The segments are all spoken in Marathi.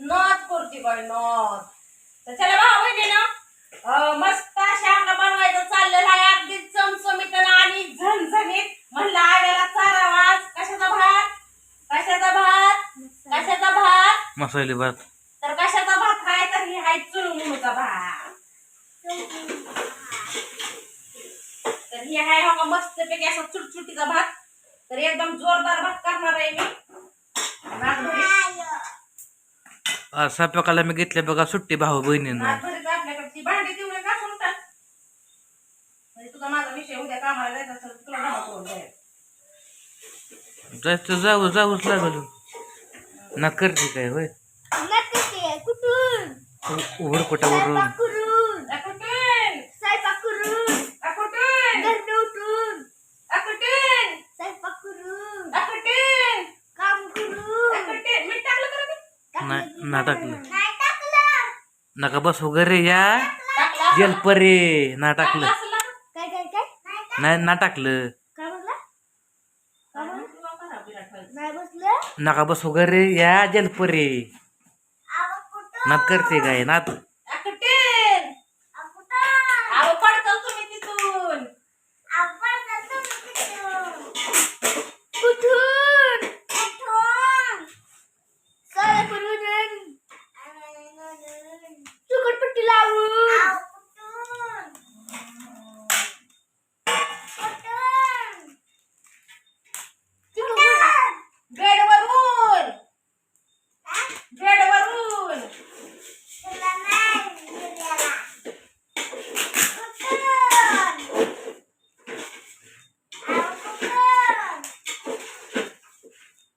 नॉट करते बाई नॉट तर चला भाऊ बहिणीनं, अं, मस्त अशा आपलं बनवायचं चाललेलं आहे. अगदी चमचमीत आणि झणझणीत म्हणलं आव्याला आज. कशाचा भात? कशाचा भात? कशाचा भात? मसाले भात. तर कशाचा भात आहे? तर ही आहे चुळमुळचा भात. तर ही आहे हो का मस्तपैकी असा चुटचुटीचा भात. तर एकदम जोरदार भात करणार आहे मी. आज स्वयंपाकाला मी घेतले बघा सुट्टी भाऊ बहिणीनं. म्हणजे जायचा. जायचं जाऊ जाऊच लागल. ना करते काय होय? कुठून? ना टाकलं. टाकलं. नका बस वगैरे या. टाकलं. ना? जलपरे ना टाकलं. टाकलं? असेल ना? काय? नाही ना टाकलं. नका बस वगैरे या जलपरे कुठं? नात करते काय नात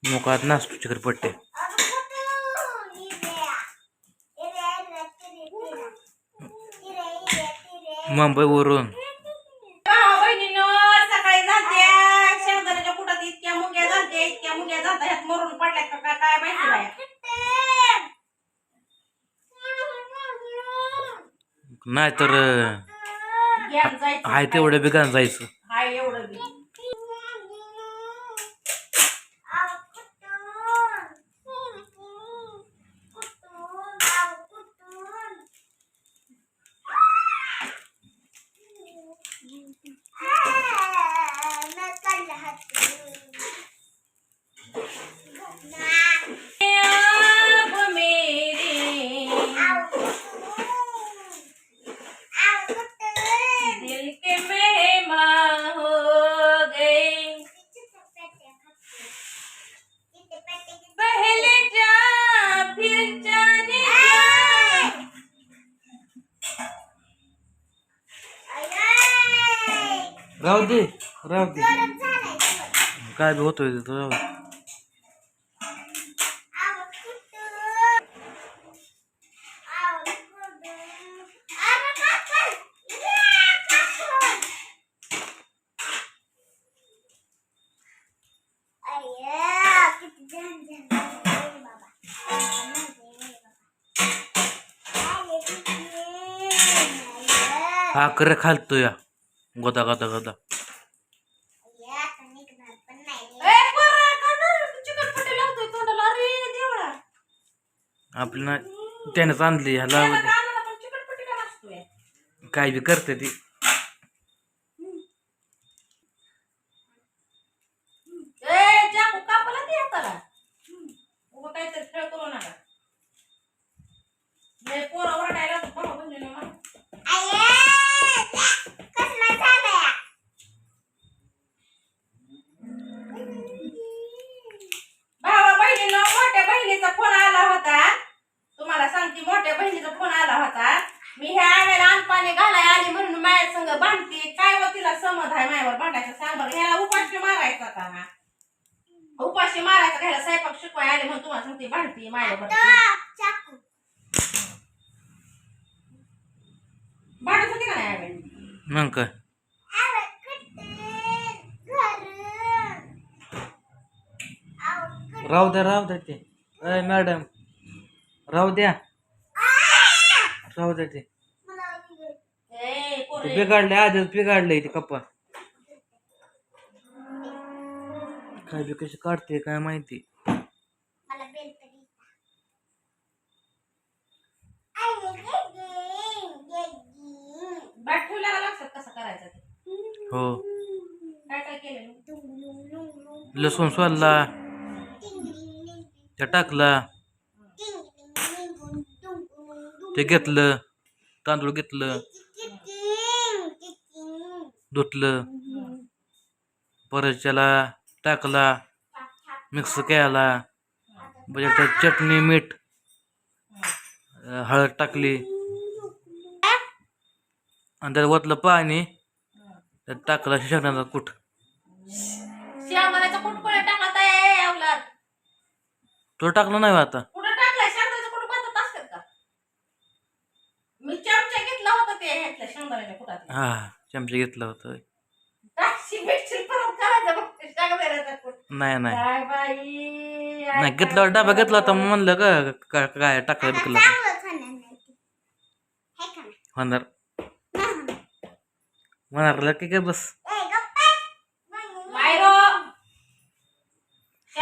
मुखात नाचतो चिकट पट्टे मुंबईवरून सकाळी झालत्या शेंगदाण्याच्या कुटात इतक्या मुंग्या इतक्या मुंग्या झालत्या ह्यात मरून पडल्या का काय काय माहिती बाया. नाही तर जायचं आहे तेवढं बिगान जायचं. हाय एवढं बी अब मेरे दिल के मेहमान हो गए पहले जा फिर जाने जा राहू दे. राहू दे काय बी होतोय ते तर राहू दे. हा कर खालतो या. गोदा गोदा गोदा. ए पोरा काढ चिकटपट्टी लावतोय तोंडाला. अरे देवळा. आपल्याला त्यानेच आणली ह्याला काय बी करते ती ए चाकू कापला ती हाताला उभं काहीतरी खेळ करू नका लय पोरं ओरडायला लागतात भाऊ बहिणीनं मला. भावा बहिणीनं मोठ्या बहिणीचा फोन आला होता तुम्हाला सांगते मोठ्या बहिणीचा फोन आला होता. मी ह्या आव्याला अनपाणी घालाय आली म्हणून माझ्या संग भांडते. काय व तिला समज आहे माझ्यावर भांडायचं सांग बरं. ह्याला उपाशी मारायचा का हा? उपाशी मारायचा का ह्याला स्वयंपाक शिकवाय आले म्हणून तुम्हाला सांगते भांडते माझ्यावर भांडत होती का नाही? मग काय? राहू द्या राहू द्या ते. अय मॅडम. राहू द्या. राहू दे ते. बिघाडले आधीच बिघाडले ते कप्पा काय बी कशी काढते काय माहिती. हो. लसूण सोडला त्या टाकला. ते घेतलं तांदूळ घेतलं धुतलं परत त्याला टाकला मिक्स केला म्हणजे त्यात चटणी मीठ हळद टाकली. आणि त्यात ओतलं पाणी त्यात टाकला शेंगदाण्याचा कुठ तो टाकला नाही आता कुठं टाकलाय शेंगदाण्याचं कुठं बसत असतात का मी चमचा घेतला होता ते ह्यातल्या हा चमचे घेतला होता. नाही नाही. काय बाई नाही घेतला डबा घेतला होता मग म्हणलं का का- काय टाकलं बिकलं होणार. होणार. की काय बस. मायरो.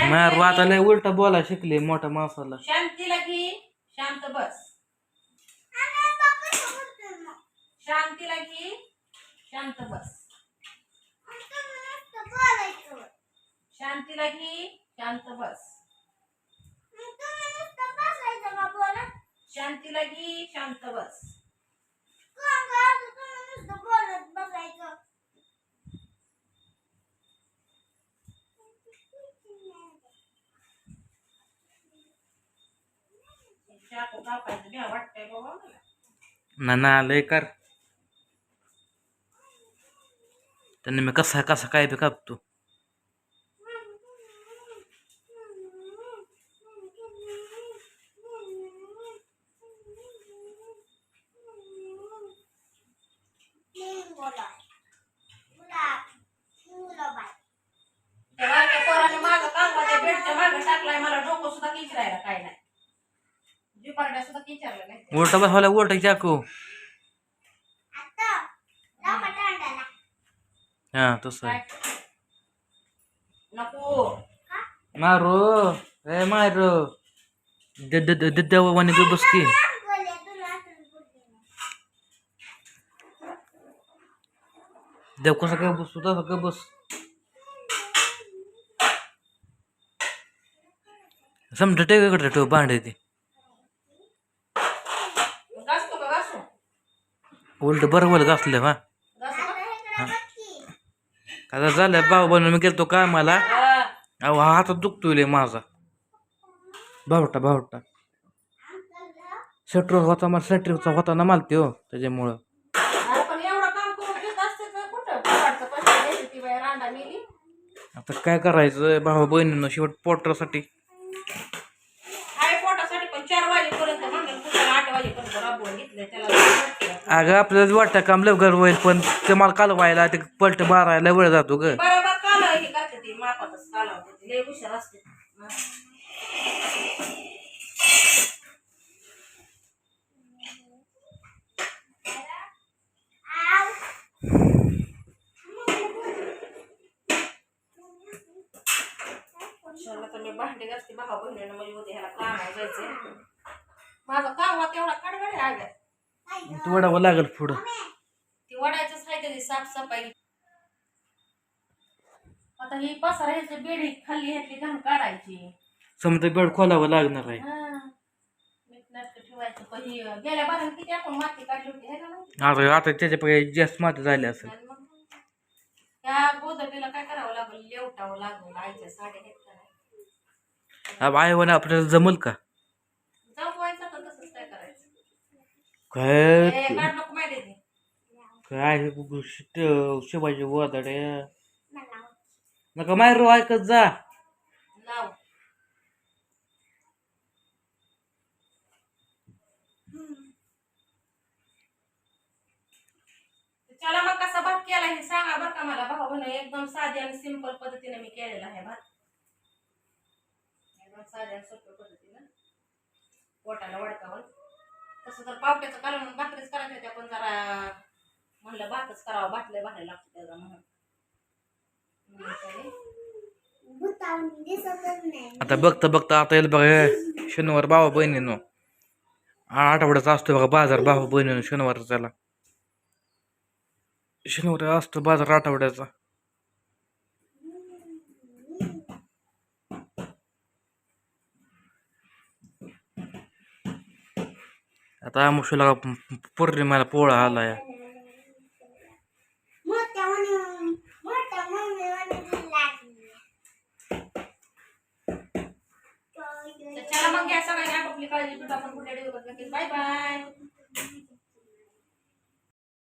मार आता लय उलटा बोला शिकले मोठ्या माणसाला. शांतीला घे शांत बस. शांतीला घे. शांत बस. शांतीला घे. शांत बस. शांतीला घे. शांत बस. चाकू कापायचं. वाटतंय ना ना लय कर. त्यांनी मी कसा कसा काय बी कापतो. त्या बारक्या पोराने मागं हा तसं आहे. नको. मारो. ए मारो. दे दे दे दे देवाने बी बस की देव कसा काय बसतो तसा काय बस. समजा टेकडे ठेव भांडे ते? उलट बरं बोलत असले हा? आता झालं भाऊ बनून मी गेलतो कामाला. हा. अहो हा हातात दुखतोय लय माझा. भावटा भावटा. शटर होता मला शटरचा होता ना मला त्यो त्याच्यामुळं. आता काय करायचं? भाऊ बहिणीनं शेवट पोटरासाठी अगं आपल्याला वाटतं काम लवकर होईल पण ते मला कालवायला ते पलट मारायला वेळ जातो ग. बरोबर हे करते मापातच लय हुशार असते. हा. शाला तर मी भांडी घासते भावा बहिणीनं म्हणजे होते ह्याला जायचंय. माझा तेवढा कडगडे आल्या तू वडावं लागल पुढं. ती वडायचंच आहे तरी साफसफाई. आता ही पसारा ह्याची बेडी खाल्ली ह्यातली घाण काढायची. समजा बेड खोलावं लागणार आहे. हा. नीटनाटकं ठेवायचं पण ही गेल्या बाहेर किती आपण माती काढली होती है नाही? आता आता त्याच्यापैकी जास्त माती झाली असेल. आणि मग त्या काय करावं लागलं? लेवटावं लागलं आईच्या साड्या आई म्हणे आपल्याला जमल का? तर तसंच काय करायचं? काय हे काढ नको माहिती आहे ते. काय शिट- शिवाजी वादडे नका मायरो ऐकत जा. लाव. चला मग कसा भात केला हे सांगा बरं का मला. भाऊ बहिणी एकदम साधी आणि सिंपल पद्धतीने मी केलेला आहे भात. एकदम साध्या आणि सोप्या पद्धतीनं. पोटाला वडकावून. तसं तर पावट्याचं कालवून भाकरीच करायचं होत्या पण जरा म्हणलं भातच करावं भातले भारी लागतं त्याचा म्हणून. आता बघता बघता आता येईल बघा हे शनिवार भावा बहिणीनो. आठवड्याचा असतो बघा बाजार बाबा बहिणीनो शनिवार त्याला. शनिवार असतो बाजार आठवड्याचा. आता आमुषला पौर्णिमाला पोळा आला या